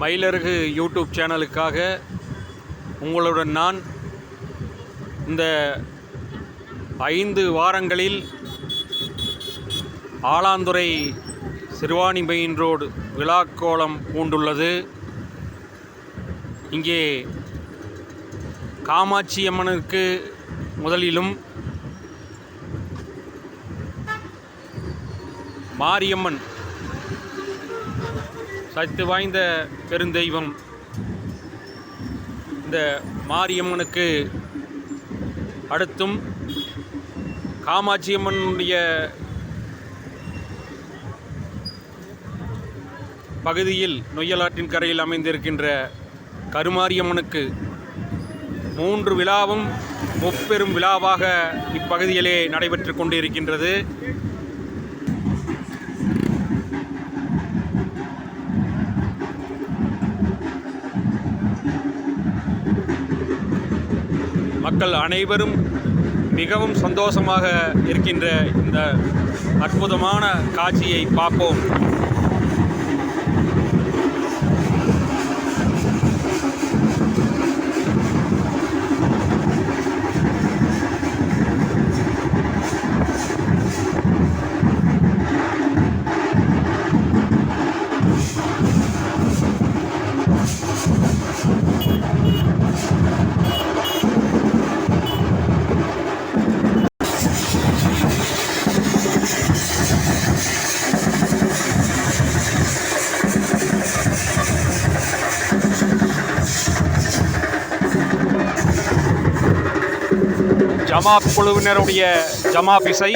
மயிலருகு YouTube சேனலுக்காக உங்களுடன் நான் இந்த ஐந்து வாரங்களில் ஆலாந்துறை சிறுவாணி மெயின் ரோடு விழாக்கோலம் பூண்டுள்ளது. இங்கே காமாட்சி அம்மனுக்கு முதலிலும் மாரியம்மன் சக்தி வாய்ந்த பெருந்தெய்வம். இந்த மாரியம்மனுக்கு அடுத்தும் காமாட்சி அம்மனுடைய பகுதியில் நொய்யலாற்றின் கரையில் அமைந்திருக்கின்ற கருமாரியம்மனுக்கு மூன்று விழாவும் முப்பெரும் விழாவாக இப்பகுதியிலே நடைபெற்று கொண்டிருக்கின்றது. மக்கள் அனைவரும் மிகவும் சந்தோஷமாக இருக்கின்ற இந்த அற்புதமான காட்சியை பார்ப்போம். ஜமாப் குழுவினருடைய ஜமாப் இசை.